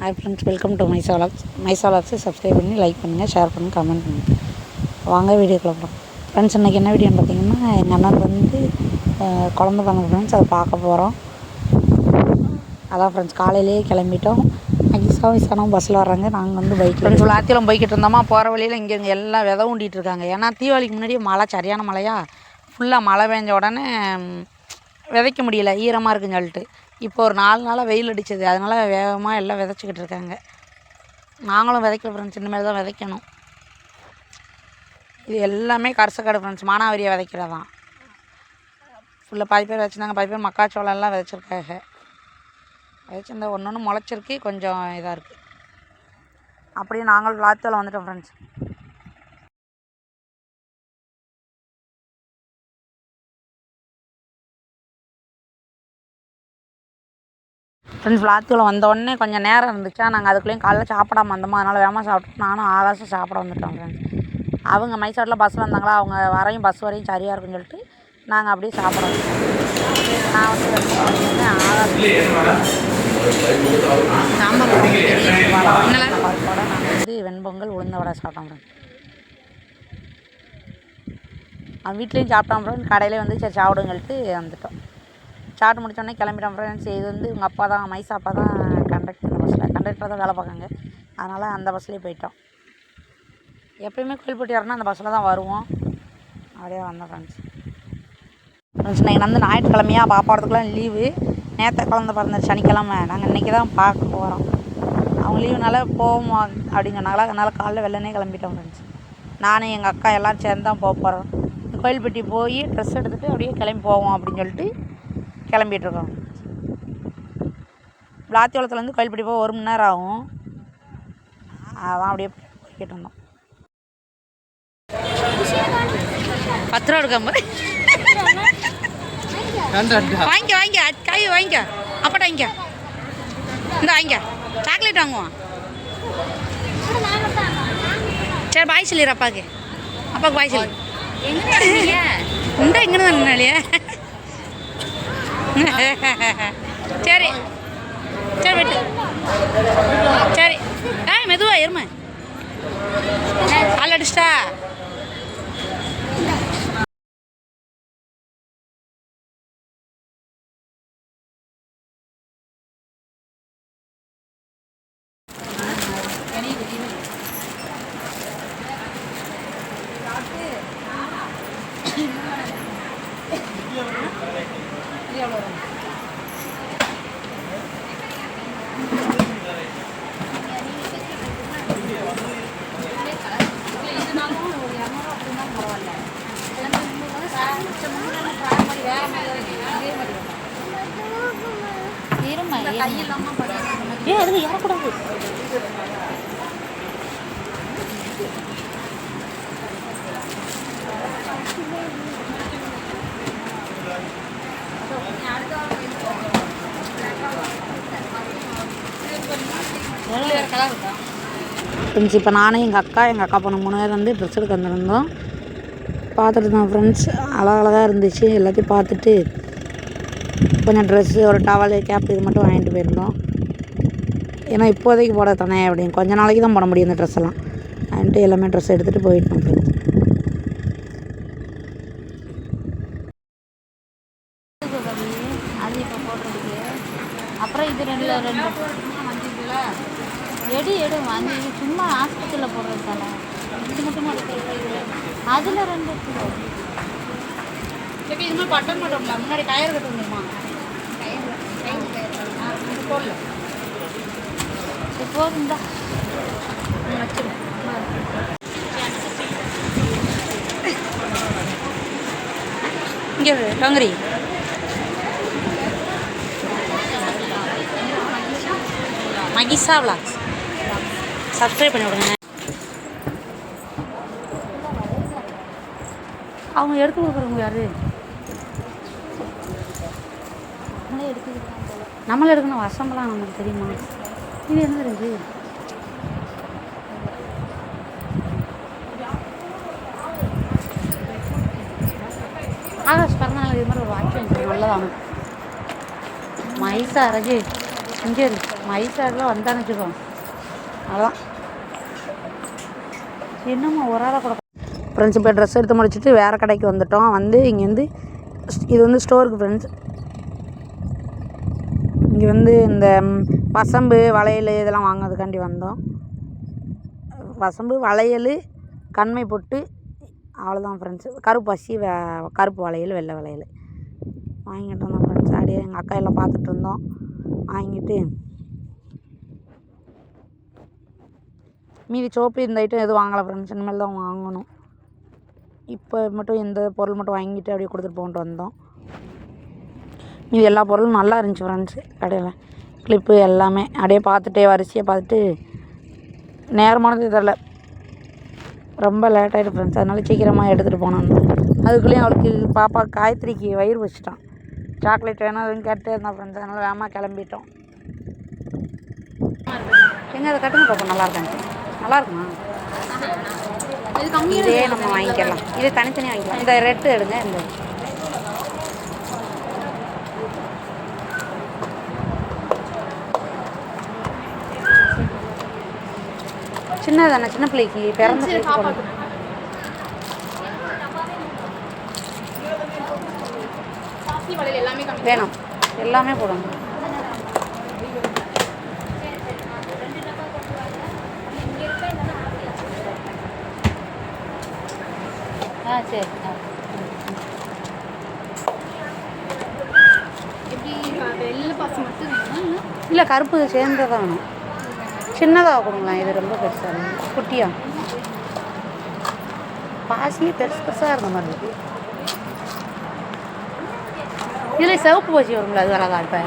Hi friends welcome to Maisa vlogs Maisa வ்ளாக்ஸை subscribe பண்ணி like பண்ணுங்கள் share பண்ணுங்கள் comment பண்ணுங்கள் வாங்க வீடியோக்குள்ள போகிறோம் ஃப்ரெண்ட்ஸ் இன்றைக்கி என்ன வீடியோன்னு பார்த்தீங்கன்னா எங்கள் அண்ணனுக்கு வந்து குழந்த பிறந்த ஃப்ரெண்ட்ஸ் அதை பார்க்க போகிறோம் அதான் ஃப்ரெண்ட்ஸ் காலையிலேயே கிளம்பிட்டோம். ஐசாவும் விசானும் பஸ்ஸில் வர்றாங்க. நாங்கள் வந்து பைக் ஃப்ரெண்ட்ஸ் எல்லாத்தையும் போய்கிட்டு இருந்தோமா? போகிற வழியில் இங்கே இங்கே எல்லாம் விதை ஊண்டிட்டு இருக்காங்க. ஏன்னா தீபாவளிக்கு முன்னாடியே மழை சரியான மழையா? ஃபுல்லாக மழை பெஞ்ச உடனே ம், விதைக்க முடியல. ஈரமாக இருக்குன்னு சொல்லிட்டு. இப்போ ஒரு நாலு நாளாக வெயில் அடிச்சது. அதனால் வேகமாக எல்லாம் விதைச்சிக்கிட்டு இருக்காங்க. நாங்களும் விதைக்கல ஃப்ரெண்ட்ஸ் இனிமேல் தான் விதைக்கணும். இது எல்லாமே கரசக்காடு ஃப்ரெண்ட்ஸ் மானாவரியை விதைக்கிறதான் ஃபுல்லாக பாதி பேர் வச்சுருந்தாங்க பாதி பேர் மக்காச்சோளம் எல்லாம் விதைச்சிருக்காங்க. விதைச்சிருந்தா ஒன்று ஒன்று முளைச்சிருக்கு. கொஞ்சம் இதாக இருக்குது அப்படியே நாங்கள் விளாத்தில் வந்துட்டோம் ஃப்ரெண்ட்ஸ் ஃப்ரெண்ட்ஸ் விளாத்துக்குள்ள வந்தோடனே கொஞ்சம் நேரம் இருந்துச்சா. நாங்கள் அதுக்குள்ளேயும் காலைல சாப்பிடாம வந்தோமா அதனால் வேகமாக சாப்பிட்டு நானும் ஆகாசம் சாப்பிட வந்துட்டோம் ஃப்ரெண்ட்ஸ் அவங்க மைசூரில் பஸ்ஸில் வந்தாங்களா அவங்க வரையும் பஸ் வரையும் சரியாக இருக்குன்னு சொல்லிட்டு நாங்கள் அப்படியே சாப்பிட வந்துட்டோம். நான் வந்து வெண்பொங்கல் சாம்பார் பருப்போட நாங்கள் வந்து வெண்பொங்கல் உளுந்த வடை சாப்பிட்டோம் ஃப்ரெண்ட்ஸ் அவன் வீட்லேயும் சாப்பிட்டான் ஃப்ரெண்ட்ஸ் கடையிலே வந்து சரி சாப்பிடுன்னு சொல்லிட்டு வந்துட்டோம். சாப்பிட்டு முடித்தோடனே கிளம்பிட்டோம் ஃப்ரெண்ட்ஸ் இது வந்து உங்கள் அப்பா தான் மைசா அப்பா தான் கண்டக்டர் இந்த பஸ்ஸில் கண்டக்டர் தான் வேலை பார்க்காங்க அதனால் அந்த பஸ்லேயே போயிட்டோம். எப்பயுமே கோயில்பட்டி வரணும் அந்த பஸ்ஸில் தான் வருவோம். அப்படியே வந்தோம் ஃப்ரெண்ட்ஸ் ஃப்ரெண்ட்ஸ் இன்றைக்கி வந்து ஞாயிற்றுக்கிழமையாக பாப்பாடுறதுக்குலாம் லீவு நேற்று குழந்த பிறந்த சனிக்கிழமை. நாங்கள் இன்றைக்கி தான் பார்க்க போகிறோம் அவங்க லீவுனால போவோம் அப்படின்னு சொன்னாங்களா அதனால் காலைல வெள்ளனே கிளம்பிட்டோம் ஃப்ரெண்ட்ஸ் நானும் எங்கள் அக்கா எல்லோரும் சேர்ந்து தான் போக போகிறோம் கோயில்பட்டி போய் ட்ரெஸ் எடுத்துகிட்டு அப்படியே கிளம்பி போவோம் அப்படின்னு சொல்லிட்டு கிளம்பிட்டு இருக்கோம் விளாத்தியோளத்துலேருந்து கோயில்பட்டி போக ஒரு மணி நேரம் ஆகும். அதான் அப்படியே போய்கிட்டு இருந்தோம். பத்து ரூபா எடுக்காம வாங்கிக்க வாங்கிக்க. கை வாங்கிக்க. அப்பட வாங்கிக்க. இந்த வாங்கிக்க. சாக்லேட் வாங்குவோம் சரி பாய் சொல்லிடு அப்பாவுக்கு அப்பாவுக்கு பாய் சொல்லு. உண்டா எங்கே தான் நின்னாலியா சரி. சரி விட்டு. சரி. ஆ மெதுவா எருமை அல்லடிச்சிட்டா ஃப்ரெண்ட்ஸ் இப்போ நானும் எங்கள் அக்கா எங்கள் அக்கா பொண்ணு மூணு பேர் வந்து ட்ரெஸ் எடுக்க வந்திருந்தோம். பார்த்துட்டு தான் ஃப்ரெண்ட்ஸ் அழகழகாக இருந்துச்சு. எல்லாத்தையும் பார்த்துட்டு கொஞ்சம் ட்ரெஸ்ஸு ஒரு டவலு கேப் இது மட்டும் வாங்கிட்டு போயிருந்தோம். ஏன்னா இப்போதைக்கு போட தானே அப்படின்னு. கொஞ்ச நாளைக்கு தான் போட முடியும் இந்த ட்ரெஸ்ஸெல்லாம் வாங்கிட்டு எல்லாமே ட்ரெஸ் எடுத்துகிட்டு போயிட்டோம். ஃப்ரெண்ட்ஸ் அது இப்போ போடுறதுக்கு அப்புறம் இது ரெண்டு ரெண்டு எடு எடு வாங்கி இது சும்மா ஆஸ்பத்திரியில் போடுறது தானே இது மட்டும் அதில் ரெண்டு கிலோ இப்போ இது பட்டன் முன்னாடி டயர் கட்ட முடியுமா போடல. இது தான் இங்கே டங்கரி. மகிஷா விளாக்ஸ் சப்ஸ்கிரைப் பண்ணி விடுங்க. அவங்க எடுத்து கொடுக்குறவங்க யாரு? நம்மள எடுக்கணும் வசம்பலாம் நமக்கு தெரியுமா? இது என்ன இருக்கு ஆகாஷ் பிறந்தநாள் இது மாதிரி ஒரு வாக்கியம் வாங்கி மைசா ரஜி இங்கே இருக்கு மைசாரில் வந்தான்னு வச்சுக்கோ. அதான். என்னம்மா ஒரு ஆளாக கூட ஃப்ரெண்ட்ஸ் இப்போ ட்ரெஸ் எடுத்து முடிச்சுட்டு வேறு கடைக்கு வந்துட்டோம். வந்து இங்கேருந்து இது வந்து ஸ்டோருக்கு ஃப்ரெண்ட்ஸ் இங்கே வந்து இந்த பசம்பு வசம்பு வளையல் இதெல்லாம் வாங்கிறதுக்காண்டி வந்தோம். வசம்பு வளையல் கண்மை பொட்டு அவ்வளோதான் ஃப்ரெண்ட்ஸு கருப்பு பசி வே கருப்பு வளையல் வெள்ளை வளையல். வாங்கிட்டு வந்தோம் ஃப்ரெண்ட்ஸ் அப்படியே எங்கள் அக்கா எல்லாம் பார்த்துட்டு இருந்தோம். வாங்கிட்டு மீதி சோப்பு இந்த ஐட்டம் எதுவும் வாங்கலை ஃப்ரெண்ட்ஸ் இனிமேல் தான் வாங்கணும். இப்போ மட்டும் இந்த பொருள் மட்டும் வாங்கிட்டு அப்படியே கொடுத்துட்டு போகிட்டு வந்தோம். மீதி எல்லா பொருளும் நல்லா இருந்துச்சு ஃப்ரெண்ட்ஸு கடையில். கிளிப்பு எல்லாமே. அப்படியே பார்த்துட்டே வரிசையாக பார்த்துட்டு நேரமானது தெரில ரொம்ப லேட் ஆகிட்டு ஃப்ரெண்ட்ஸ் அதனால சீக்கிரமாக எடுத்துகிட்டு போனோம் அதுக்குள்ளேயும் அவளுக்கு பாப்பா காயத்ரிக்கு வயிறு வச்சிட்டான். சாக்லேட் வேணும் அதுன்னு கேட்டே இருந்தான் ஃப்ரெண்ட்ஸ் அதனால் வேகமாக கிளம்பிட்டோம். எங்கே அதை கட்டுங்க பாப்பா நல்லா இருக்காங்க நல்லா இருக்குமா? இது இதே நம்ம வாங்கிக்கலாம். இது தனித்தனியாக வாங்கிக்கலாம். இந்த ரெட்டு எடுங்க இந்த. சின்னதானே சின்ன பிள்ளைக்கு பிறந்த பிள்ளைக்கு வேணும். எல்லாமே போடணும். ஆ சரி. இல்லை? கருப்பு சேர்ந்ததாக வேணும். சின்னதாக கொடுங்களேன். இது ரொம்ப பெருசாக இருக்கு குட்டியா? பாசியே பெருசு பெருசாக இருந்த மாதிரி இருக்கு. இதில் சிவப்பு பாசி வருங்களா அது வராதா இப்போ?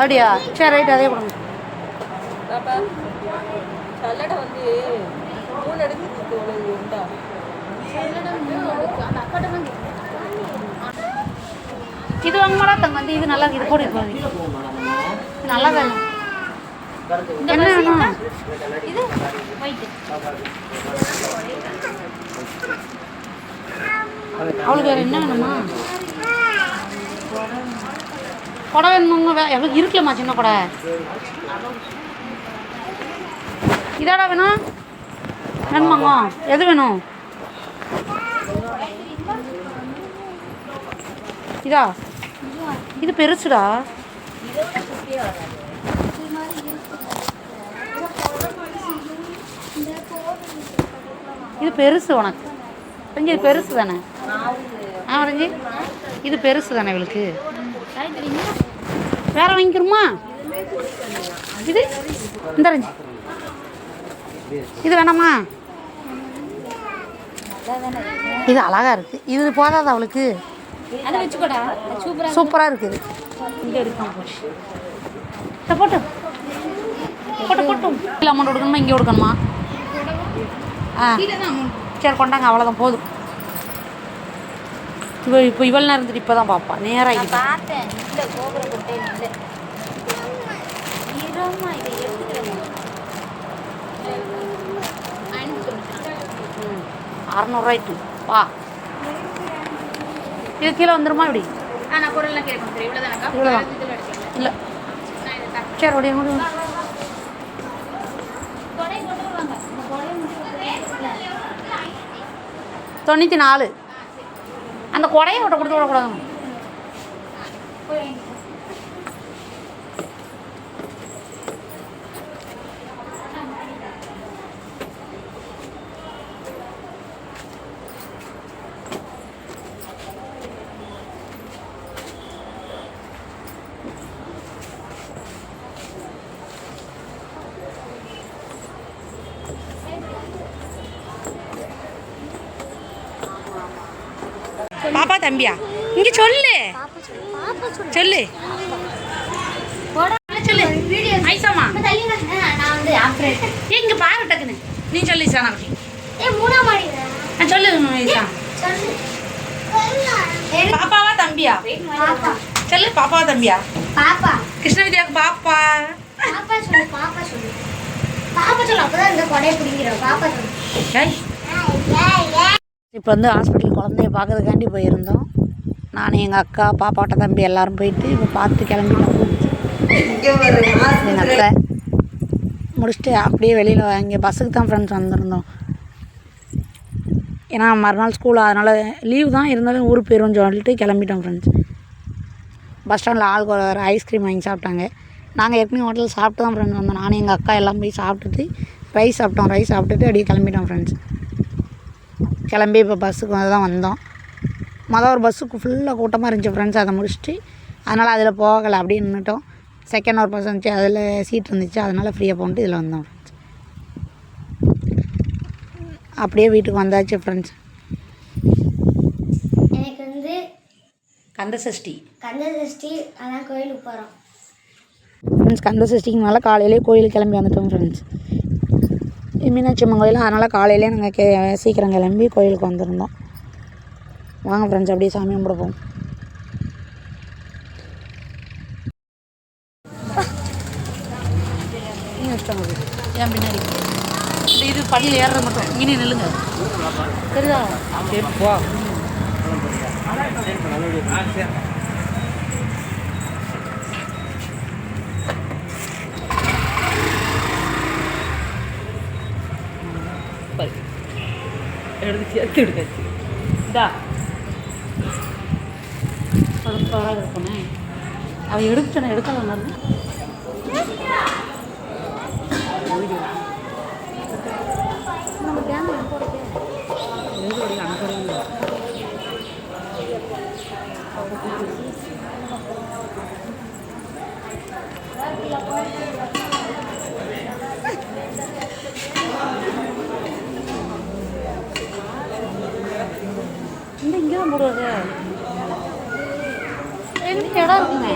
அப்படியா? சரி ரைட் அதே கொடுங்க. சல்லடை வந்து மூணு இவ்வளவு உண்டா? அந்த அக்காட்ட இது வாங்கமாடா தங்க வந்து இது நல்லா இது போடு போகுது இது நல்லா வேணும் என்ன வேணும்? இது ஒயிட்டு. அவளுக்கு வேறு என்ன வேணுமா? கொடை வேணுமாங்க வே எவ்வளோ இருக்கலம்மா சின்ன கொடை? இதாடா வேணும்? வேணுமாங்க எது வேணும்? இதா? இது பெருசுடா. இது பெருசு உனக்கு. ரஞ்சி இது பெருசு தானே? ஆ ரஞ்சி. இது பெருசு தானே இவளுக்கு? வேற வாங்கிக்கிறோமா? இது? இந்த ரஞ்சி. இது வேணாமா? இது அழகா இருக்கு. இது போதாதா அவளுக்கு? அதை வச்சுக்கோடா சூப்பராக சூப்பராக இருக்குது இங்கே போட்டு. போட்டு போட்டும் அமௌண்ட் கொடுக்கணுமா இங்கே கொடுக்கணுமா? ஆ. சரி கொண்டாங்க. அவ்வளோதான் போதும். இவ இப்போ இவ்வளோ நேரம் இருந்துட்டு இப்போ தான் பார்ப்பா நேராக பார்த்தேன். இல்லை கோபுர கொட்டை இல்லை. இருமா இதை எடுத்துக்கிறேன் அறநூறுவாய்ட்டு வா. இது கீழே வந்துருமா இப்படி ஆ நான் பொருள்லாம் கேட்க முடியும் இவ்வளோ தானக்கா இவ்வளவுதான். இதில் எடுத்துக்கிறேன் இல்லை. சரி முடியும் தொண்ணூற்றி நாலு. அந்த கொடையை விட்ட கொடுத்து விடக்கூடாது போய் பாப்பா தம்பியா? இங்கே சொல்லு. சொல்லு. சொல்லு. ஐசாமா நான் வந்து ஆப்ரேட் ஏ இங்கே பாரு டக்குன்னு. நீ சொல்லு ஆ, சொல்லு பாப்பாவா தம்பியா? பாப்பா. சொல்லு பாப்பாவா தம்பியா? பாப்பா. கிருஷ்ண வித்யாவுக்கு பாப்பா. பாப்பா சொல்லு பாப்பா சொல்லு. பாப்பா சொல்லு அப்பதான் இந்த கொடையை பிடிக்கிறோம். பாப்பா சொல்லு. இப்போ வந்து ஹாஸ்பிட்டல் குழந்தைய பார்க்கறதுக்காண்டி போயிருந்தோம். நான் எங்கள் அக்கா பாப்பாட்ட தம்பி எல்லாரும் போயிட்டு இப்போ பார்த்து கிளம்பிட்டோம். எங்கள் அத்தை முடிச்சுட்டு அப்படியே வெளியில் இங்கே பஸ்ஸுக்கு தான் ஃப்ரெண்ட்ஸ் வந்திருந்தோம். ஏன்னா மறுநாள் ஸ்கூல் அதனால் லீவ் தான் இருந்தாலும் ஊருக்கு போயிடுவோம்னு சொல்லிட்டு கிளம்பிட்டோம் ஃப்ரெண்ட்ஸ் பஸ் ஸ்டாண்டில் ஆளுக்கு ஒரு ஐஸ்கிரீம் வாங்கி சாப்பிட்டாங்க. நாங்கள் ஏற்கனவே ஹோட்டலில் சாப்பிட்டு தான் ஃப்ரெண்ட்ஸ் வந்தோம். நானும் எங்கள் அக்கா எல்லாம் போய் சாப்பிட்டுட்டு ரைஸ் சாப்பிட்டோம். ரைஸ் சாப்பிட்டுட்டு அப்படியே கிளம்பிட்டோம் ஃப்ரெண்ட்ஸ் கிளம்பி இப்போ பஸ்ஸுக்கு வந்து தான் வந்தோம். மொதல் ஒரு பஸ்ஸுக்கு ஃபுல்லாக கூட்டமாக இருந்துச்சு ஃப்ரெண்ட்ஸ் அதை முடிச்சுட்டு அதனால் அதில் போகலை அப்படியே நின்றுட்டோம் செகண்ட் ஒரு பஸ் இருந்துச்சு அதில் சீட் இருந்துச்சு அதனால் ஃப்ரீயாக போன்ட்டு இதில் வந்தோம். ஃப்ரெண்ட்ஸ் அப்படியே வீட்டுக்கு வந்தாச்சு ஃப்ரெண்ட்ஸ் எனக்கு வந்து கந்த சஷ்டி கந்த சஷ்டி அதான் கோயிலுக்கு போகிறோம் ஃப்ரெண்ட்ஸ் கந்த சஷ்டிக்கு மேலே காலையிலே கோயிலுக்கு கிளம்பி வந்துட்டோம் ஃப்ரெண்ட்ஸ் மீனாட்சி அம்மன் கோயில் அதனால் காலையிலே நாங்கள் கே சீக்கிரம் கிளம்பி கோயிலுக்கு வந்திருந்தோம். வாங்க ஃப்ரெண்ட்ஸ் அப்படியே சாமி கும்பிடுப்போம் ஏன் பின்னாடி. இது படியில் ஏறுறது மட்டும். இங்கே நில்லுங்க. தெரியுதா? எடுத்து சேர்த்து எடுத்தாச்சு இந்தா சூப்பராக இருக்குண்ணே அவள் எடுத்துட்டேன் எடுக்காத மாதிரி நம்ம தேங்காய் போடுறது இந்த இங்கே தான் போடுவது எங்களுக்கு இடம் இருக்குமே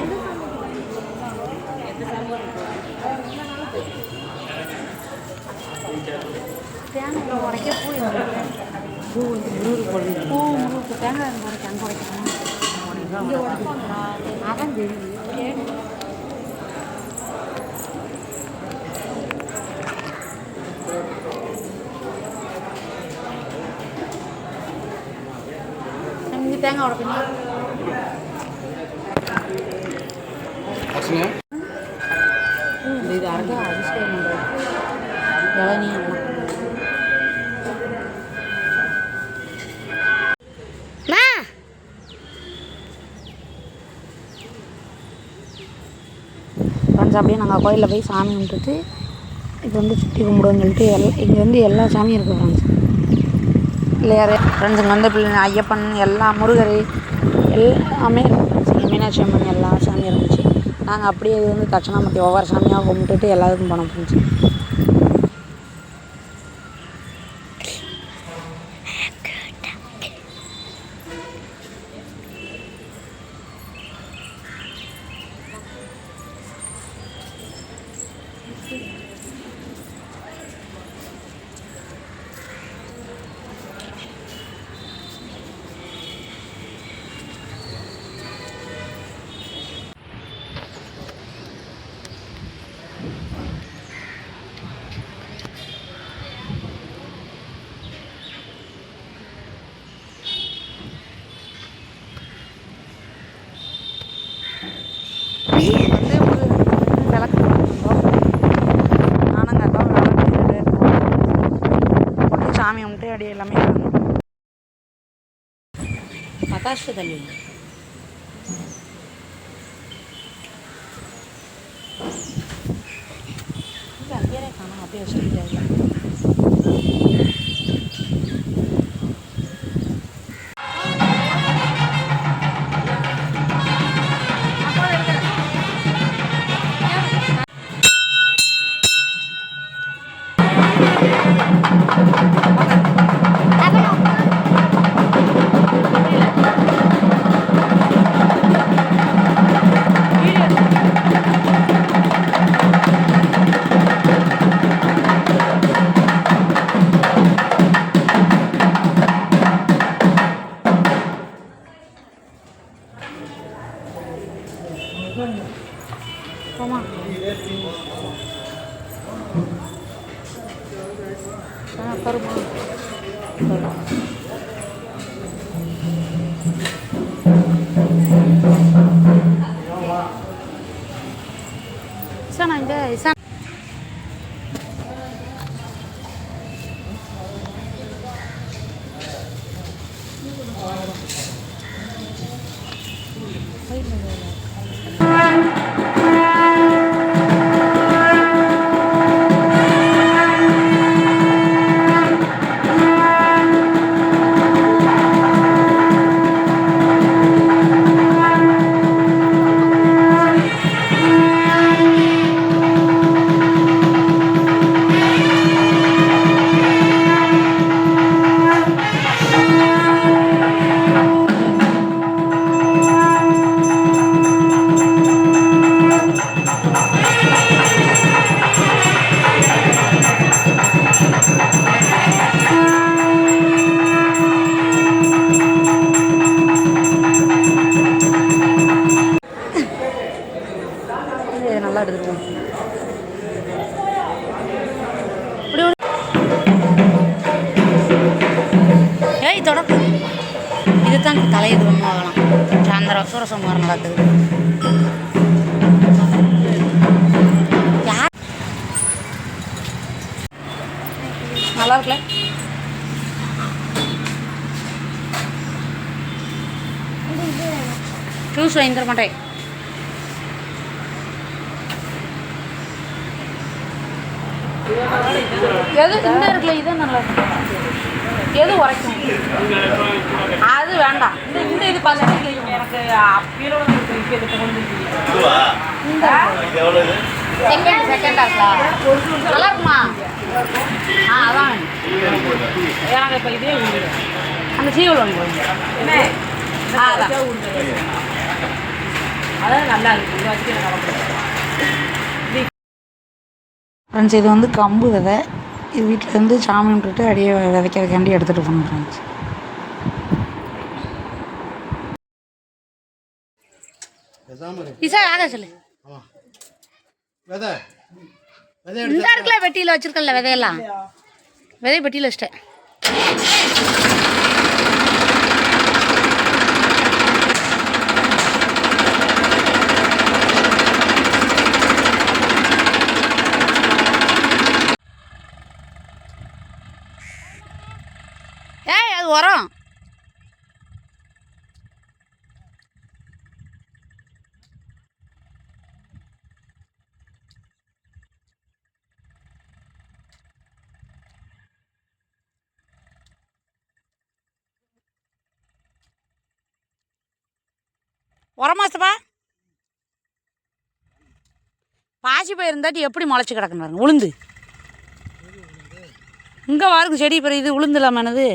தேங்காய் உடைக்க பூ எங்க இருக்கு? பூ வந்து முருகு போடுது பூ முருகு தேங்காய் உடைக்க அங்கே உடைக்கணும் இங்கே உடைப்பாங்களா அதான் தெரியும் கேடு. நம்ம இங்கே தேங்காய் உடைக்கணும் இது அர்த்தா அபிஷேகம் பண்ணுறது இளநீ ஃப்ரெண்ட்ஸ் அப்படியே நாங்கள் கோயிலில் போய் சாமி கும்பிட்டுட்டு இப்போ வந்து சுற்றி கும்பிடுவோம்னு சொல்லிட்டு எல்லா இங்கே வந்து எல்லா சாமியும் இருக்குது ஃப்ரெண்ட்ஸ் பிள்ளையார் ஃப்ரெண்ட்ஸ் இங்கே வந்து பிள்ளை ஐயப்பன் எல்லா முருகர் எல்லாமே ஃப்ரெண்ட்ஸ் இங்கே மீனாட்சி அம்மன் எல்லா சாமியும் இருந்துச்சு. நாங்கள் அப்படியே இது வந்து தட்சணாமூர்த்தி ஒவ்வொரு சாமியாக கும்பிட்டுட்டு எல்லாத்துக்கும் போனோம் ஃப்ரெண்ட்ஸ் 她是的女人。上来你在这里上。சூரசம்மாரம் நடக்குது நல்லா இருக்குல்ல ஜூஸ் வாங்கி தர மாட்டேன். எது இந்த இருக்குல்ல இது நல்லா இருக்கு? எது உரைக்கும்? அது வேண்டாம். இந்த இந்த இது பார்த்து எனக்கு அப்பீரோட இது கொண்டு இந்த செகண்ட் செகண்ட் ஆக்கலாம் நல்லா இருக்குமா ஆ அதான் வேணும். எனக்கு இப்போ இதே உண்டு அந்த சீவல் ஒன்று போடுங்க. என்ன ஆ, அதான். அதான் நல்லா இருக்கு இதை வச்சு எனக்கு ஃப்ரெண்ட்ஸ் இது வந்து கம்பு விதை இது வீட்டில் இருந்து சாமி விட்டுட்டு அப்படியே விதைக்கிறதுக்காண்டி எடுத்துகிட்டு போகணும் ஃப்ரெண்ட்ஸ் இசா ஆக சொல்லு. விதை. இந்த இருக்குல்ல பெட்டியில் வச்சிருக்கல விதையெல்லாம். விதை பெட்டியில் வச்சிட்டேன் ஏய் அது உரம் உரமாசப்பா பாசி பயிர் இருந்தாட்டி எப்படி முளைச்சி கிடக்குன்னு பாருங்க உளுந்து. இங்கே வாருக்கு செடி பெரிய இது உளுந்து இல்லாமனது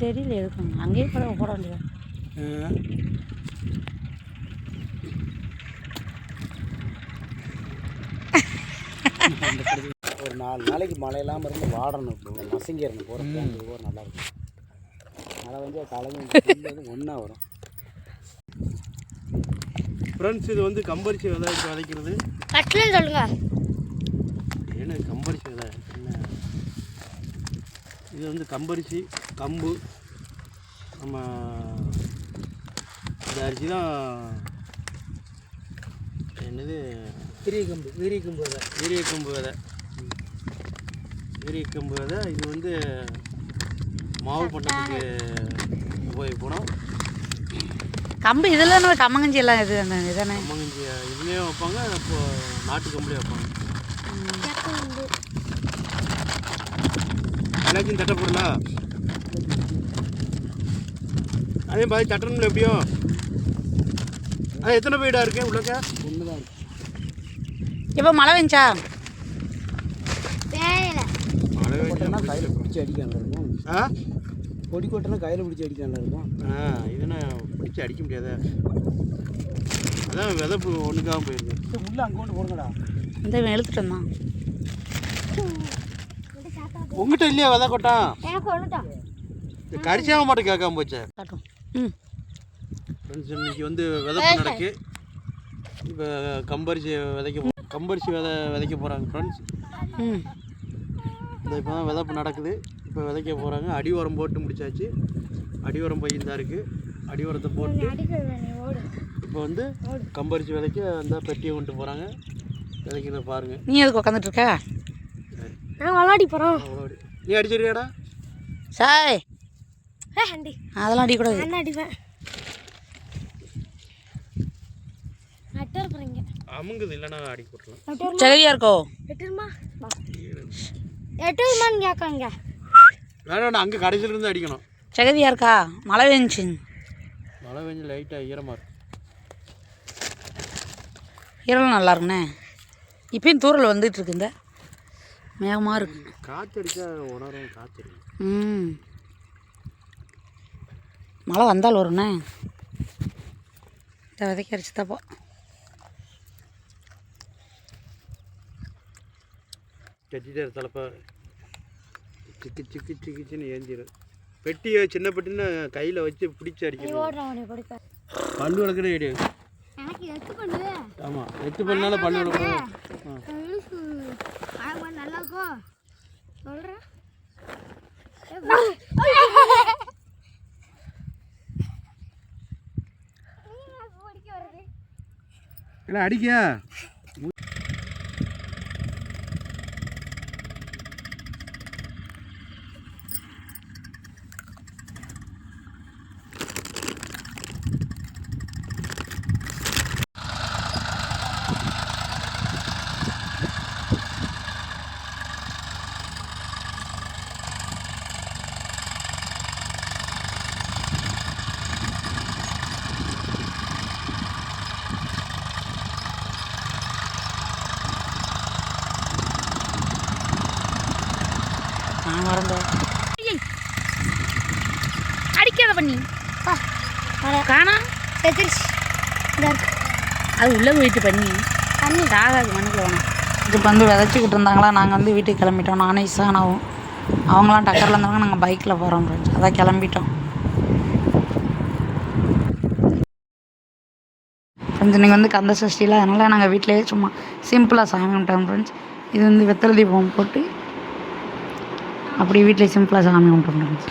தெரியல எதுக்கும் அங்கேயே கூட போட வேண்டியது ஒரு நாலு நாளைக்கு மழை இல்லாமல் இருந்து வாடணும் இப்போ. நசுங்கிடணும் போகிறதுக்கு ஒவ்வொரு நல்லா இருக்கும் மழை வந்து கலந்து ஒன்றா வரும். ஃப்ரெண்ட்ஸ் இது வந்து கம்பரிசி விதை விதைக்கிறது. கட்டிலன்னு சொல்லுங்க என்ன கம்பரிசி விதை என்ன இது வந்து கம்பரிசி கம்பு. நம்ம இந்த அரிசி தான் என்னது? வீரிய கம்பு வீரிய கம்பு விதை. வீரிய கம்பு விதை. பெரிய கம்பு விதை. இது வந்து மாவு பண்ணதுக்கு உபயோகப்படும் கம்பு இதில் கம்மங்கஞ்சி எல்லாம் இது இதானே அம்மங்கஞ்சி இதுலேயும் வைப்பாங்க இப்போ நாட்டு கம்புலேயும் வைப்பாங்க. எல்லாத்தையும் தட்டை போடலாம் அதே மாதிரி தட்டணும்ல எப்படியோ. அது எத்தனை வீடாக இருக்கு உள்ளக்க? ஒன்று தான் இருக்கு இப்போ மழை வெஞ்சா வேலையில மழை பெஞ்சா கையில் பிடிச்சி அடிக்காமல் இருக்கும். ஆ? பொடி கொட்டினா கையில் பிடிச்சி அடிக்காமல் இருக்கும். ஆ இதுனா பிடிச்சி அடிக்க முடியாத? அதான் விதப்பு ஒன்றுக்காக போயிருக்கு முள்ளு அங்கே கொண்டு போடுங்கடா. இந்த இவன் இழுத்துட்டு வந்தான். உங்ககிட்ட இல்லையா விதை கொட்டான் எனக்கு இது கரிச்சாக மட்டும் கேட்காம போச்சே. காட்டும் ம். ஃப்ரெண்ட்ஸ் இன்னைக்கு வந்து விதப்பு நடக்கு. இப்போ கம்பரிசி விதைக்க கம்பரிசி விதை விதைக்க போகிறாங்க ஃப்ரெண்ட்ஸ். ம். இந்த இப்போ தான் விதப்பு நடக்குது. இப்போ விதைக்க போகிறாங்க அடி உரம் போட்டு முடிச்சாச்சு. அடி உரம் பையன் தான் இருக்குது அடி உரத்தை போட்டு இப்போ வந்து கம்பரிசி விதைக்க அந்த பெட்டியை கொண்டு போகிறாங்க விதைக்கிறத பாருங்கள் நீ எதுக்கு உட்காந்துட்டு இருக்க? நான் விளாடி. போகிறோம் நீ அடிச்சிருக்கியாடா? சாய். ஏ ஆண்டி அதெல்லாம் அடிக்கூடாது நான் அடிப்பேன். நட்டர் போகிறீங்க அமுங்குது இல்லைன்னா அடி போட்டுலாம் சகதியாக இருக்கோ? எட்டுமா எட்டுமான்னு கேட்காங்க. வேணாம் அங்கே கடைசியில இருந்து அடிக்கணும். சகதியாக இருக்கா? மழை பெஞ்சு மழை பெஞ்சு லைட்டாக ஈரமாக இருக்கும் இரவு நல்லா இருக்குண்ணே. இப்பயும் தூரல் வந்துட்டு இருக்கு இந்த. மேகமாக இருக்கு. காற்று அடித்தா உணரும் காற்று ம். மழை வந்தால் வருண்ணே இந்த விதைக்க அரைச்சி தப்போ கட்டிட்டு தலைப்பா. சிக்கு சிக்கு சிக்கிச்சின்னு ஏந்திடும் பெட்டியை சின்ன பெட்டின்னு கையில் வச்சு பிடிச்சி அடிக்கணும். பல்லு விளக்குற ஐடியா. ஆமாம் எட்டு பண்ணாலும் விளக்கணும் நல்லா இருக்கும் சொல்கிறேன் இல்லை அடிக்க அது உள்ளே போயிட்டு பண்ணி. தண்ணி. ஆகாது மண்ணுக்கு வேணும் இப்போ வந்து விதைச்சிக்கிட்டு இருந்தாங்களா நாங்கள் வந்து வீட்டுக்கு கிளம்பிட்டோம். நானும் இசானாவும் அவங்களாம் டக்கரில் இருந்தவங்க நாங்கள் பைக்கில் போகிறோம் ஃப்ரெண்ட்ஸ் அதான் கிளம்பிட்டோம். ஃப்ரெண்ட்ஸ் இன்னைக்கு வந்து கந்த சஷ்டியில் அதனால் நாங்கள் வீட்டிலேயே சும்மா சிம்பிளாக சாமி கும்பிட்டோம் ஃப்ரெண்ட்ஸ் இது வந்து வெத்தலை தீபம் போட்டு அப்படியே வீட்டிலே சிம்பிளாக சாமி கும்பிட்டோம் ஃப்ரெண்ட்ஸ்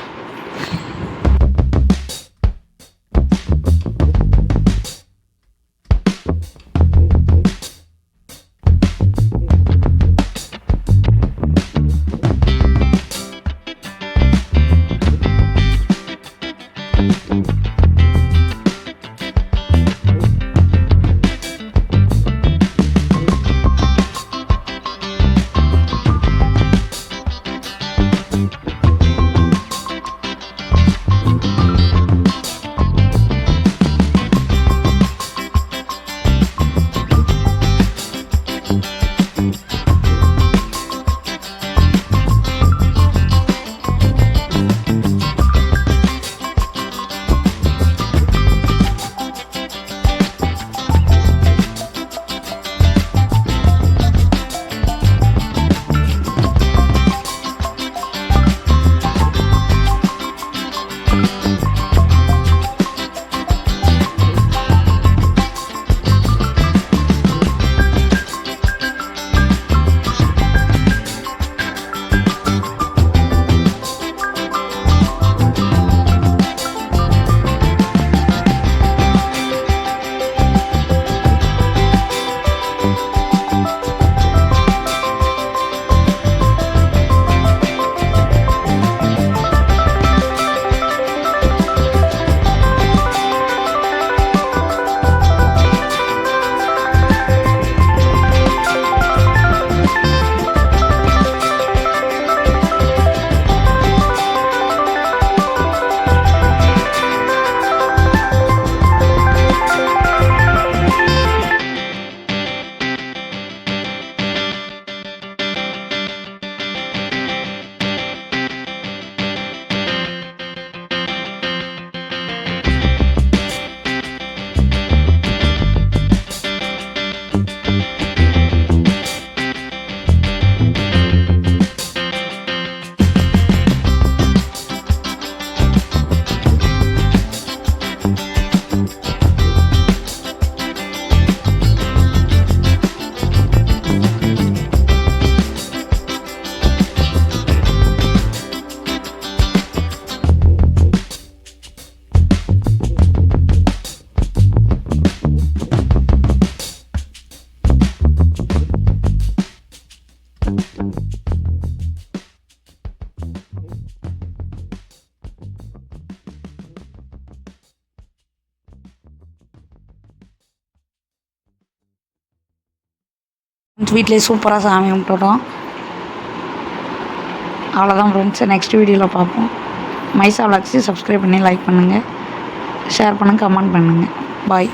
வீட்டிலே சூப்பராக சாமி கும்பிட்டுட்டோம் அவ்வளோதான் ஃப்ரெண்ட்ஸ் நெக்ஸ்ட் வீடியோவில் பார்ப்போம். மைசா விளாக்ஸி சப்ஸ்கிரைப் பண்ணி லைக் பண்ணுங்கள் ஷேர் பண்ணுங்கள் கமெண்ட் பண்ணுங்கள் பாய்